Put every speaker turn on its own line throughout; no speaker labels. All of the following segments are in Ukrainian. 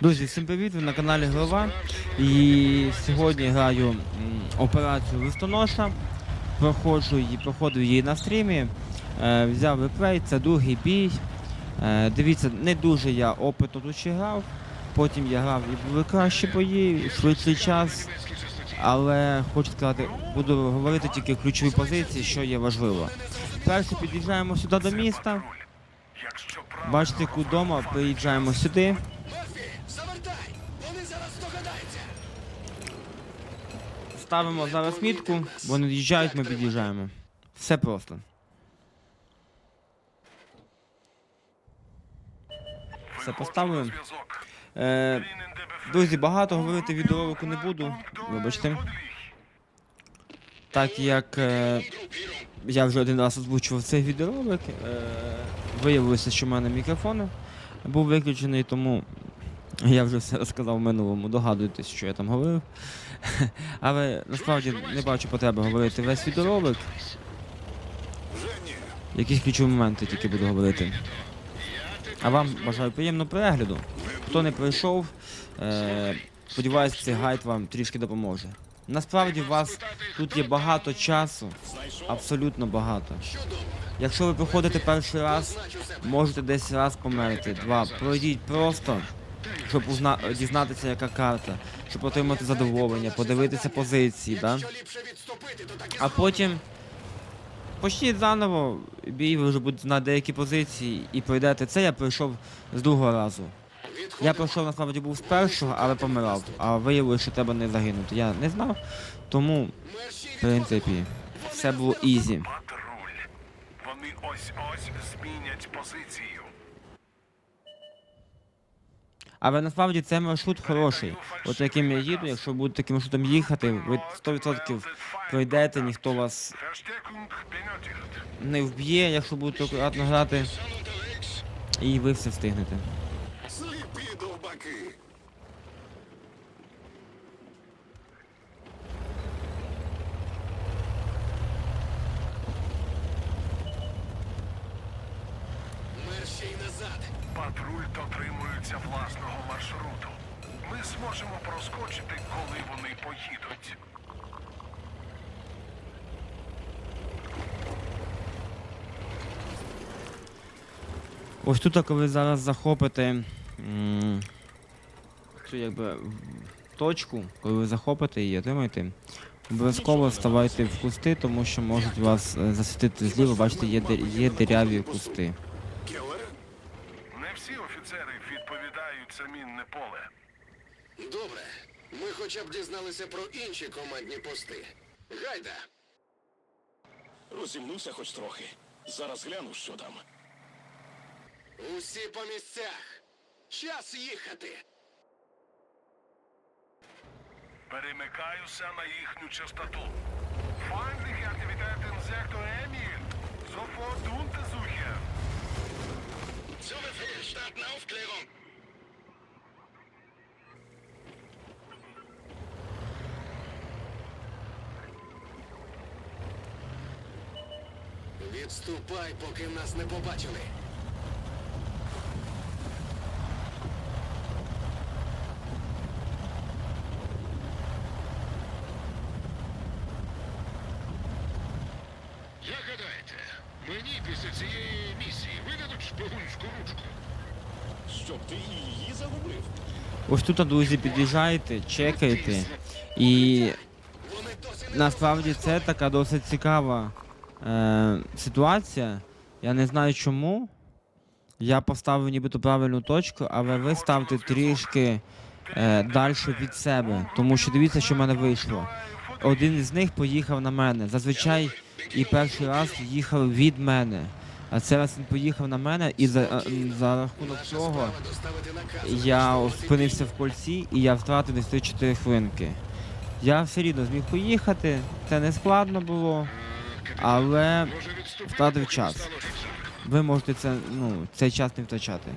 Друзі, всім привіт! Ви на каналі Голова. І сьогодні граю операцію листоноша. Проходжу її, проходив її на стрімі. Е, взяв реплей, це другий бій. Е, дивіться, не дуже я опитно тут ще грав. Потім я грав і були кращі бої, швидший час. Але хочу сказати, буду говорити тільки ключові позиції, що є важливо. Перше під'їжджаємо сюди до міста. Бачите, кудома, приїжджаємо сюди.
Завертай! Вони зараз здогадаються!
Ставимо зараз мітку, вони від'їжджають, ми під'їжджаємо. Все просто. Все поставили. Е, друзі, багато говорити відеоролику не буду. Вибачте. Так як е, я вже один раз озвучував цей відеоролик, е, виявилося, що в мене мікрофон був виключений, тому я вже все розказав в минулому. Догадуєтесь, що я там говорив. Але насправді не бачу потреби говорити весь відеоролик. Якісь ключові моменти тільки буду говорити. А вам бажаю приємного перегляду. Хто не прийшов, е, сподіваюся, цей гайд вам трішки допоможе. Насправді у вас тут є багато часу, абсолютно багато. Якщо ви приходите перший раз, можете десь раз померти, два. Пройдіть просто, щоб узна- дізнатися, яка карта, щоб отримати задоволення, подивитися позиції, да? А потім почніть заново, бій ви вже будете на деякі позиції і пройдете. Це я пройшов з другого разу. Я пройшов насправді був з першого, але помирав. А виявилося, що треба не загинути. Я не знав, тому, в принципі, все було ізі.
Патруль. Вони ось-ось змінять позицію.
Але насправді це маршрут хороший. От яким я їду, якщо будете таким маршрутом їхати, ви 100% пройдете, ніхто вас не вб'є, якщо будете акуратно грати, і ви все встигнете.
Патруль дотримується власного маршруту. Ми зможемо проскочити, коли вони поїдуть.
Ось тут, коли ви зараз захопите цю якби точку, коли ви захопите її, отримаєте, обов'язково ставайте в кусти, тому що можуть вас е, засвітити зліва, бачите, є, є диряві кусти.
Офіцери відповідають за мінне поле.
Добре. Ми хоча б дізналися про інші командні пости. Гайда!
Розімнуся хоч трохи. Зараз гляну, що там.
Усі по місцях! Час їхати!
Перемикаюся на їхню частоту. Feindliche Aktivitäten Sektor Emil. Sofort.
Zu Befehl, starten Aufklärung! Відступай, поки нас не побачили.
Як гадаєте, мені після цієї місії видадуть шпигунську ручку?
Щоб ти і її загубив?
Ось тут, друзі, під'їжджаєте, чекаєте, і насправді це така досить цікава е, ситуація. Я не знаю чому. Я поставив нібито правильну точку, але ви ставте трішки е, далі від себе. Тому що дивіться, що в мене вийшло. Один із них поїхав на мене. Зазвичай і перший раз їхав від мене. А це раз він поїхав на мене, і за, за рахунок цього я спинився в кольці і я втратив десь 3-4 хвилинки. Я все рівно зміг поїхати, це не складно було, але втратив час. ви можете це, ну, цей час не втрачати.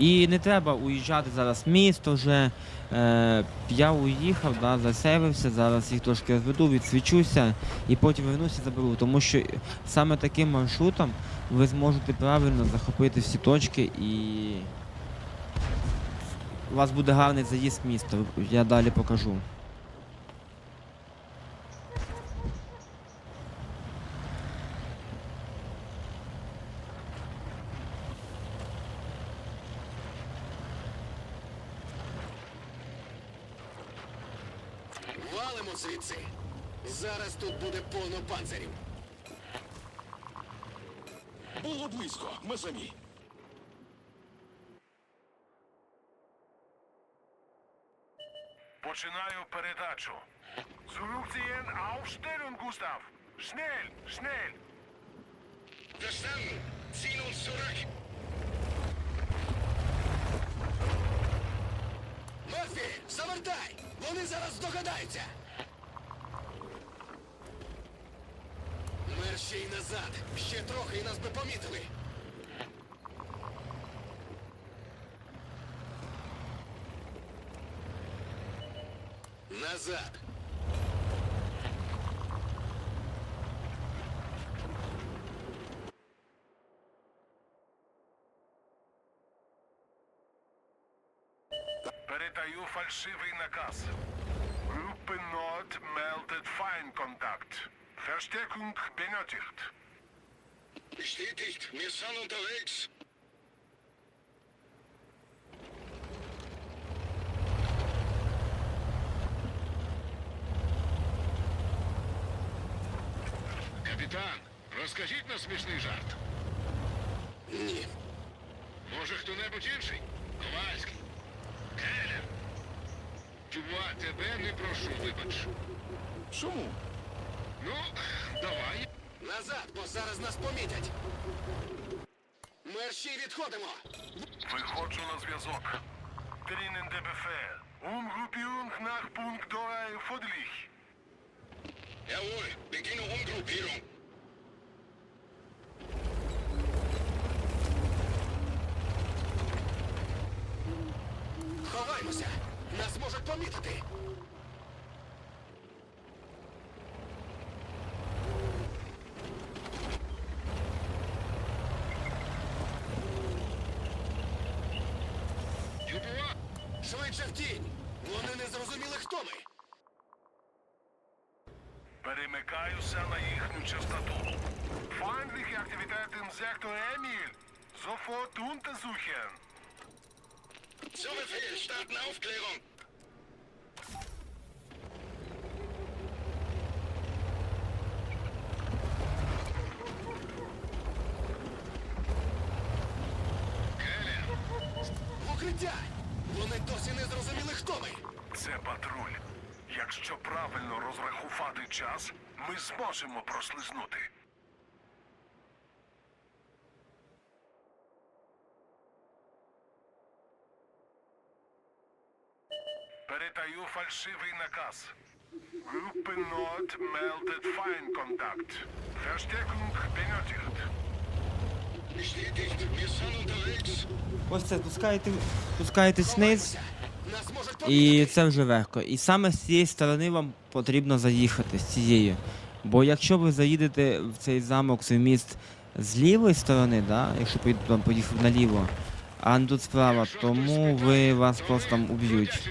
І не треба уїжджати зараз в місто вже. Е, я уїхав, да, засейвився, зараз їх трошки розведу, відсвічуся і потім вернуся заберу. Тому що саме таким маршрутом ви зможете правильно захопити всі точки і у вас буде гарний заїзд в місто. Я далі покажу.
Валимо звідси. Зараз тут буде повно панцирів.
Було близько, ми самі.
Починаю передачу. Aufstellen, Gustav. Schnell, schnell.
Verstanden. Ziehen uns zurück. Мерфі, завертай! Вони зараз здогадаються. Мер ще й назад. Ще трохи і нас би помітили. Назад.
Передаю фальшивий наказ. Gruppe Nord meldet Feindkontakt. Verstärkung benötigt.
Bestätigt, wir sind unterwegs. Капітан, розкажіть нам смішний жарт.
Ні.
Може, хто-небудь інший? Ковальський. Келлер. Чува, тебе не прошу, вибач.
Чому?
Ну, давай.
Назад, бо зараз нас помітять. Мерші відходимо.
Виходжу на зв'язок. Der Befehl. Umgruppierung nach Punkt 2 Fodlich.
Jawohl, beginne Umgruppierung.
Ховаймося. Нас можуть помітити.
Чува,
Швидше в тінь. Вони не зрозуміли, хто ми.
Перемикаюся на їхню частоту. Feindliche Im Sektor Emil. Sofort untersuchen.
Zu Befehl, starten Aufklärung.
Укриття. Вони досі не зрозуміли, хто ми.
Це патруль. Якщо правильно розрахувати час, ми зможемо прослизнути. Передаю фальшивий наказ. Gruppe Nord meldet Feindkontakt. Verstärkung benötigt.
bestätigt, wir sind unterwegs.
Ось це спускаєте, спускаєтесь вниз, і це вже легко. І саме з цієї сторони вам потрібно заїхати, з цієї. Бо якщо ви заїдете в цей замок, в цей міст з лівої сторони, да, якщо поїдете там поїхав наліво, а не тут справа, тому ви вас просто там уб'ють.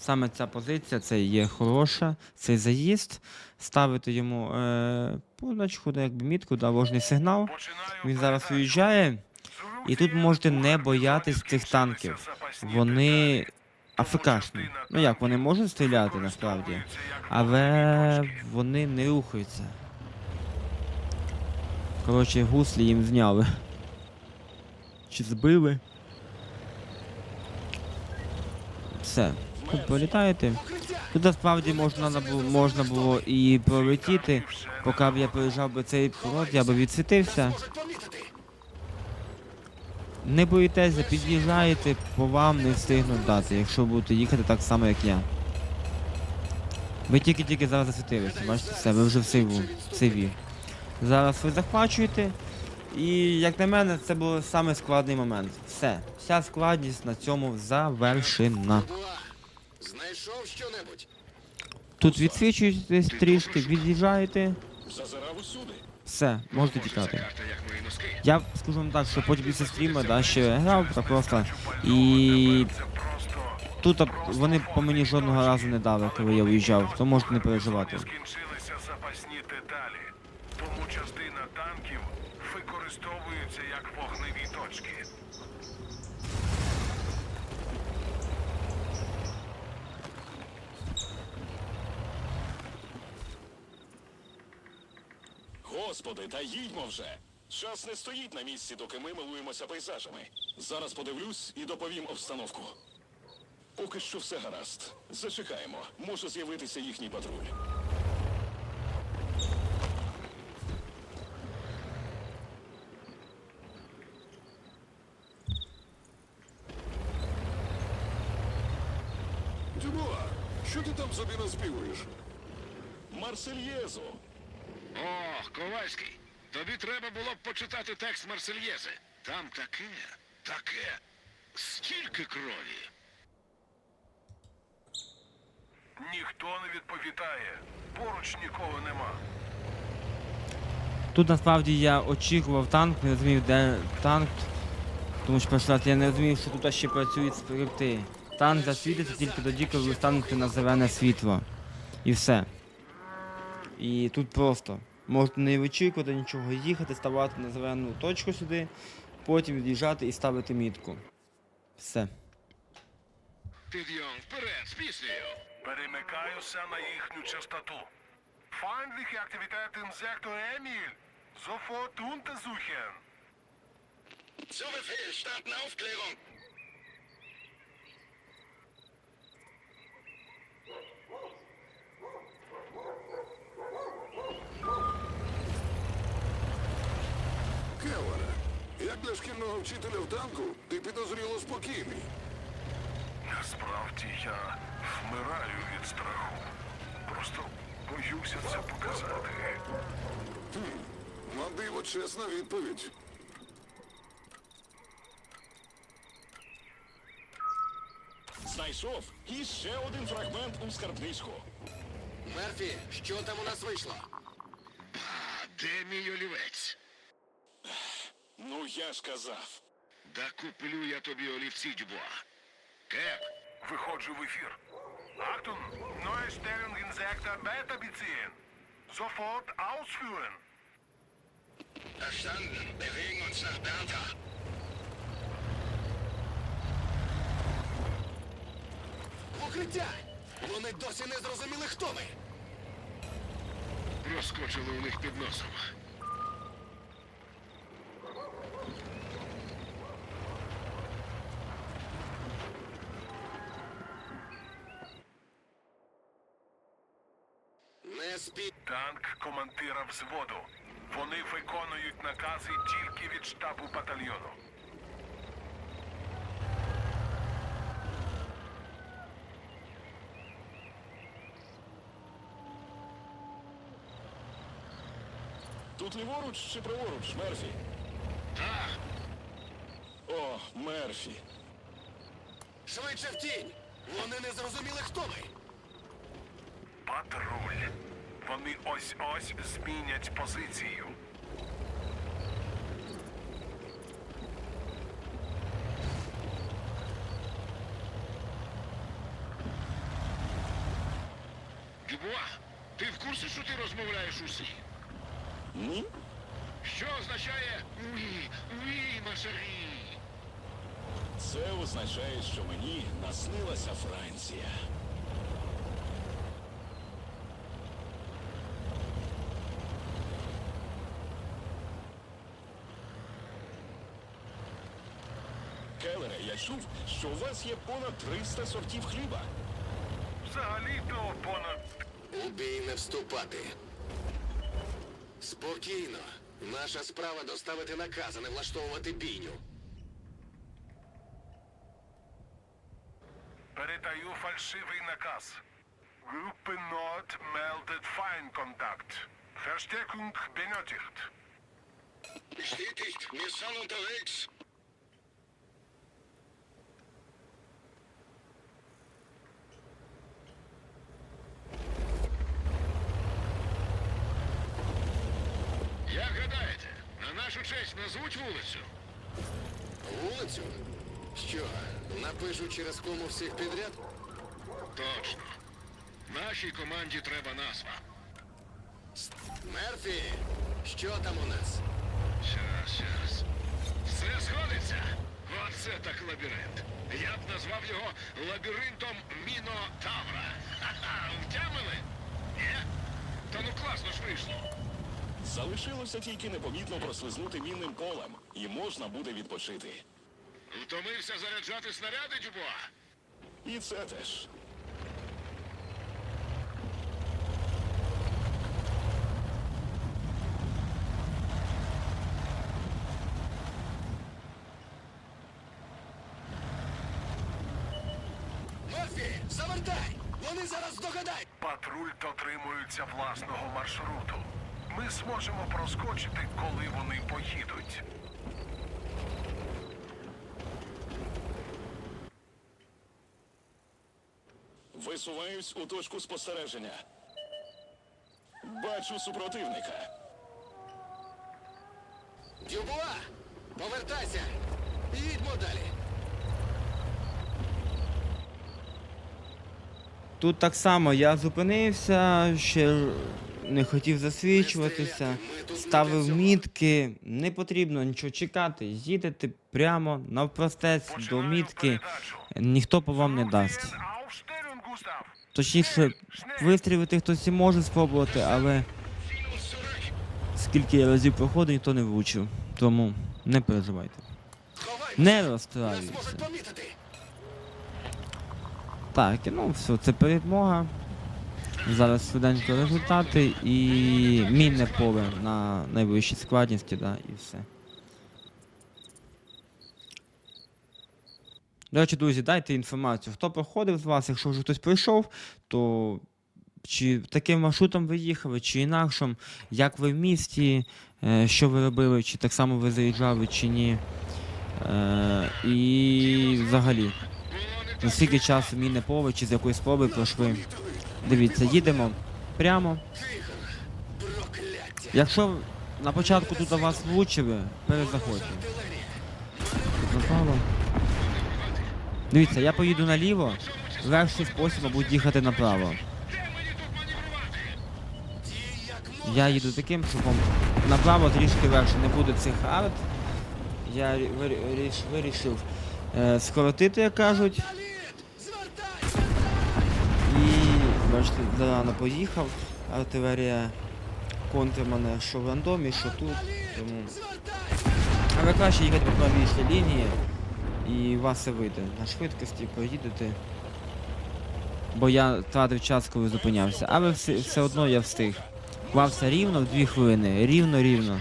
Саме ця позиція це є хороша, цей заїзд. Ставити йому е, позначку, да, якби мітку, да, ложний сигнал. Він зараз виїжджає. І тут можете не боятись цих танків. Вони АФКшні. Ну як, вони можуть стріляти насправді, але вони не рухаються. Коротше, гуслі їм зняли. Чи збили. Все. Тут політаєте. Тут насправді можна, можна було і пролетіти. Поки б я проїжджав би цей пород, я би відсвітився. Не боїтеся, під'їжджаєте, по вам не встигнуть дати, якщо будете їхати так само, як я. Ви тільки-тільки зараз засвітилися, бачите, все, ви вже в сиву, в сиві. Зараз ви захвачуєте. І як на мене, це був складний момент. Все, вся складність на цьому завершена.
Знайшов що-небудь?
Тут відсвічуєтесь трішки, від'їжджаєте,
Зазирав усюди.
все, можете тікати. Я скажу вам так, що потім після стріму да, ще грав та просто. І тут вони по мені жодного разу не дали, коли я виїжджав, то можете не переживати.
скінчилися запасні деталі, тому частина танків використовується як вогневі точки.
Господи, та їдьмо вже. Час не стоїть на місці, доки ми милуємося пейзажами. Зараз подивлюсь і доповім обстановку. Поки що все гаразд. Зачекаємо. Може з'явитися їхній патруль.
Дюбуа, що ти там собі наспівуєш?
Марсельєзу.
О, Ковальський, тобі треба було б почитати текст Марсельєзи. Там таке, таке, стільки крові.
Ніхто не відповідає. Поруч нікого нема.
Тут насправді я очікував танк, не розумів, де танк. Тому що перший раз я не розумів, що тут ще працюють скрипти. Танк засвітиться тільки тоді, коли ви станете на зелене світло. І все. І тут просто. Можете не вичікувати нічого, їхати, ставати на зелену точку сюди, потім від'їжджати і ставити мітку. Все.
Підйом вперед з піснею.
Перемикаюся на їхню частоту. Feindliche Aktivitäten im Sektor Emil. Sofort untersuchen.
Zu Befehl, starten Aufklärung.
Келлере, як для шкільного вчителя в танку, ти підозріло спокійний.
Насправді я вмираю від страху. Просто боюся це показати.
На диво чесна відповідь.
Знайшов і ще один фрагмент у скарбничку.
Мерфі, що там у нас вийшло?
А де мій олівець?
Я ж казав.
Да куплю я тобі олівці, Дюбуа. Кеп,
Виходжу в ефір. Neue Stellung in Sektor Beta. Sofort ausführen.
Verstanden. Bewegen uns nach Bertha. Укриття! Вони досі не зрозуміли, хто ми.
проскочили у них під носом.
Не спі...
Танк командира взводу. Вони виконують накази тільки від штабу батальйону.
Тут ліворуч чи праворуч, Мерфі?
Так,
О, Мерфі.
Швидше в тінь! Вони не зрозуміли, хто ми.
Патруль. Вони ось-ось змінять позицію.
Дюбуа, ти в курсі, що ти розмовляєш усі?
Ні?
Що означає «Уі, уі, машарі»?
Це означає, що мені наснилася Франція. Що у вас є понад 300 сортів хліба.
Взагалі-то понад
У бій не вступати. Спокійно. Наша справа доставити наказ, а не влаштовувати бійню.
передаю фальшивий наказ. Gruppe Nord meldet Feindkontakt. Verstärkung benötigt.
Bestätigt, sind unterwegs.
Як гадаєте, на нашу честь назвуть вулицю?
Вулицю? Що, напишу через кому всіх підряд?
Точно. Нашій команді треба назва.
Мерфі, що там у нас?
Щас, щас. Все сходиться. Оце так лабіринт. Я б назвав його лабіринтом Мінотавра. Ха-ха, втямили? Ні? Та ну класно ж вийшло.
Залишилося тільки непомітно прослизнути мінним полем, і можна буде відпочити.
Втомився заряджати снаряди, Дюбуа?
І це теж.
Мерфі, завертай! Вони зараз догадають!
Патруль дотримується власного маршруту. Ми зможемо проскочити, коли вони поїдуть.
Висуваюсь у точку спостереження. Бачу супротивника.
Дюбуа! Повертайся! Їдьмо далі!
Тут так само я зупинився, ще не хотів засвічуватися, ставив мітки, не потрібно нічого чекати, їдете прямо навпростець до мітки, ніхто по вам не дасть. Точніше, вистрілити хтось і може спробувати, але скільки я разів проходив, ніхто не влучив. Тому не переживайте. Не розстраюйся. Так, ну все, це перемога. Зараз швиденько результати і мінне поле на найвищій складності, да, і все. До речі, друзі, дайте інформацію, хто проходив з вас, якщо вже хтось прийшов, то чи таким маршрутом ви їхали, чи інакшим, як ви в місті, е, що ви робили, чи так само ви заїжджали, чи ні. Е, і взагалі. Наскільки часу мінне поле чи з якоїсь спроби пройшли. Дивіться, їдемо прямо. Якщо на початку тут вас влучили, перезаходьте.
Артилерія!
Дивіться, я поїду наліво, легший спосіб буде їхати направо. Я їду таким, щоб направо трішки легше не буде цих арт. Я рі- вирі- вирішив е, скоротити, як кажуть. Бачите, зарано поїхав. Артилерія контр мене що в рандомі, що тут. Тому... Але краще їхати по правій лінії і вас все вийде. На швидкості поїдете. Бо я втратив час, коли зупинявся. Але все, все одно я встиг. Клався рівно в 2 хвилини. Рівно, рівно.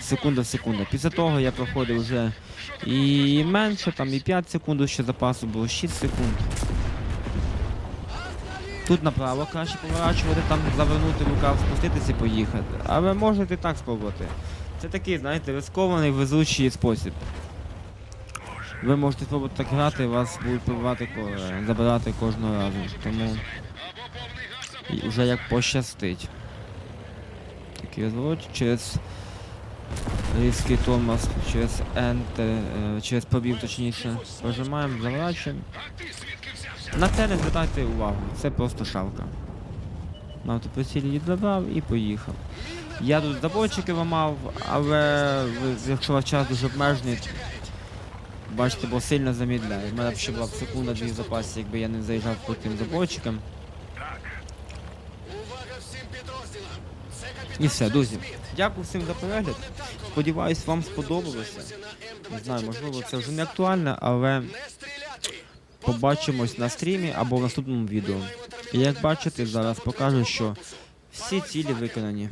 Секунда в секунду. Після того я проходив вже і менше, там і 5 секунд ще запасу було, 6 секунд. Тут направо краще поворачувати, там завернути рукав, спуститися і поїхати. Але можете і так спробувати. Це такий, знаєте, рискований везучий спосіб. Ви можете спробувати так грати, вас будуть пробувати забирати кожного разу. Тому і вже як пощастить. Такий розворот через різкий тормоз, через Enter, е, через пробіг точніше. Прожимаємо, заворачуємо.
А ти звідки взявся?
На це не звертайте увагу, це просто шавка. На автопосілі відзабрав і поїхав. Я тут заборчики ламав, але якщо ваш час дуже обмежений, бачите, бо сильно замідляє. У мене б ще була б секунда-дві в запасі, якби я не заїжджав по тим
підрозділам!
І все, друзі. Дякую всім за перегляд. Сподіваюсь, вам сподобалося. Не знаю, можливо, це вже не актуально, але! Побачимось на стрімі або в наступному відео. Як бачите, зараз покажу, що всі цілі виконані.